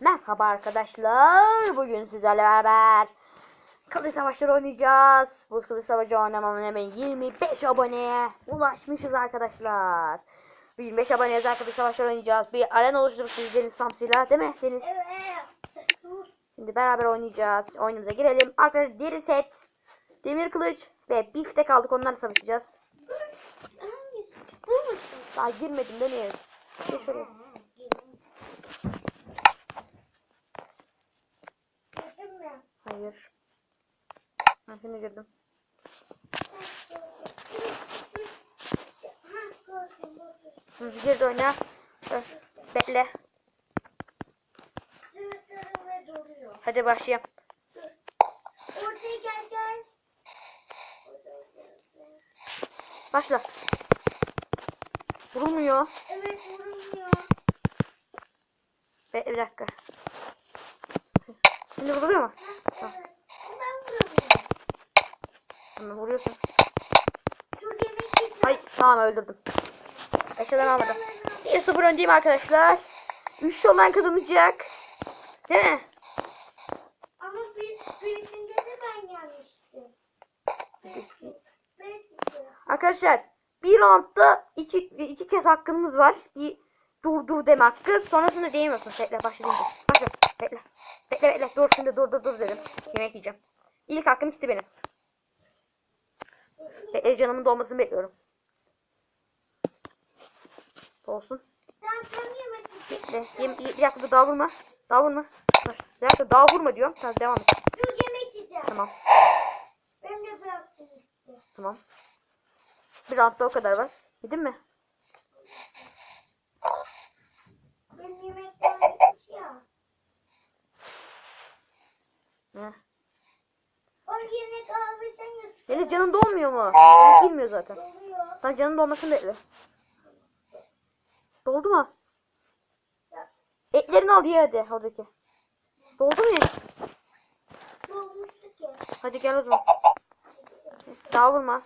Merhaba arkadaşlar. Bugün sizlerle beraber Kılıç Savaşları oynayacağız. Bu Kılıç Savaşı oynamamın hemen 25 aboneye ulaşmışız arkadaşlar. 25 aboneyiz arkadaş savaşları oynayacağız. Bir arena oluşturduk biz Deniz Samsı'yla değil mi Deniz? Evet. Şimdi beraber oynayacağız. Oyunumuza girelim. Arkadaşlar deri set, demir kılıç ve biftek aldık. Onlarla savaşacağız. Daha girmedim Deniz. Gel şuraya. Hayır. Ben şimdi girdim. Gir oyna. Bekle. Hadi başlayalım. Başla. Vurulmuyor. Evet vurulmuyor. Bekle bir dakika. Şimdi vuruluyor mu? Vuruyorsun. Yemek yiyeceğim. Ay tamam öldürdüm. Eşyadan almadım. 1-0 öndeyim arkadaşlar. 3 olan kazanacak. Değil mi? Ama bir, birisinde de ben gelmiştim. Arkadaşlar bir roundda iki, iki kez hakkımız var. Bir dur dur deme hakkı. Sonrasında diyemiyorsun. Bekle başlayınca. Bekle. Bekle bekle. Dur şimdi dur dur dur dedim. Yemek yiyeceğim. İlk hakkım gitti benim. Bekle canımın dolmasını bekliyorum. Olsun. Bekle. Yem, bir dakika daha vurma. Daha vurma. Dur. Bir dakika daha vurma diyorum. Sen devam et. Dur yemek yiyeceğim. Tamam. Ben de bıraktım. Tamam. Bir roundda o kadar var. Yedin mi? Benim yemekten bitmiş ya. Ne? O yine kahve sen yut. Deniz canın dolmuyor mu? Girmiyor zaten. Sen canın dolmasını bekle. Doldu mu? Etlerini al ye hadi oradaki. Doldu mu? Ki. Hadi gel o zaman. Daha vurma.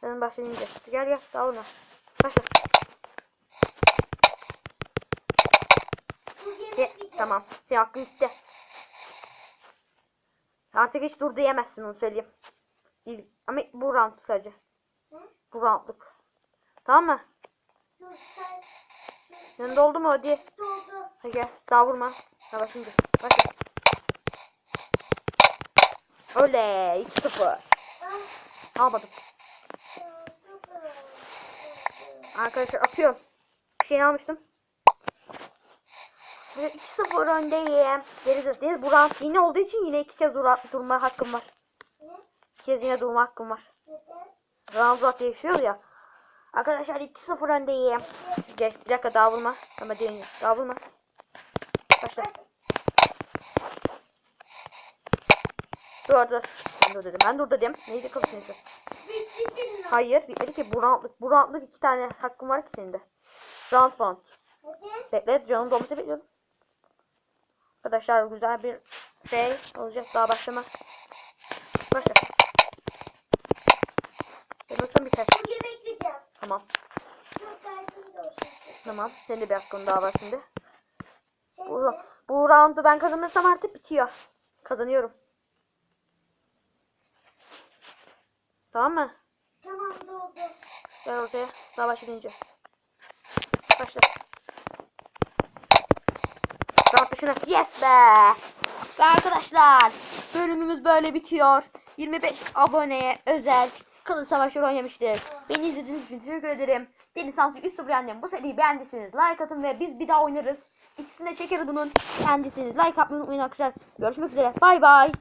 Senin başlayınca. Gel gel daha vurma. Başla. Ye, tamam. Senin hakkın gitti. Artık hiç dur diyemezsin onu söyleyeyim. İl- Ama bu round sadece. Hı? Bu roundluk. Tamam mı? Dur. Senin doldu mu hadi. Doldu. Hadi gel. Daha vurma. Daha başlayınca. Başla. Oley. 2-0. Ah, Almadım. Arkadaşlar atıyorum. Bir şey almıştım. Böyle 2-0 öndeyim. Geri dön. Deniz bu round yine olduğu için yine iki kez dura, durma hakkım var. Kez yine durma hakkım var. Zaten yaşıyor ya. Arkadaşlar 2-0 öndeyim. Gel bir dakika daha vurma. Ama değil. Daha vurma. Başla. Dur dur. Ben dur dedim. Ben dur dedim. Neydi? Bitti senin. Hayır bitmedi ki. Bu roundluk, bu iki tane hakkım var ki senin de. Round round. Bekle canım dolması bekliyorum. Arkadaşlar güzel bir şey olacak daha başlama. Başla. Yanılsam biter. Bu yemek yiyeceğim. Tamam. Tamam. Senin de bir hakkın daha var şimdi. Bu, bu roundu ben kazanırsam artık bitiyor. Kazanıyorum. Tamam mı? Tamam doldu. Gel ortaya. Daha başlayınca. Başla. Round dışına. Yes be! Ve arkadaşlar bölümümüz böyle bitiyor. 25 aboneye özel Kılıç Savaşları oynamıştık. Beni izlediğiniz için teşekkür ederim. Deniz Samsun 3-0 yendim. Bu seriyi beğendiyseniz like atın ve biz bir daha oynarız. İkisini de çekeriz bunun. Beğendiyseniz like atmayı unutmayın arkadaşlar. Görüşmek üzere. Bay bay.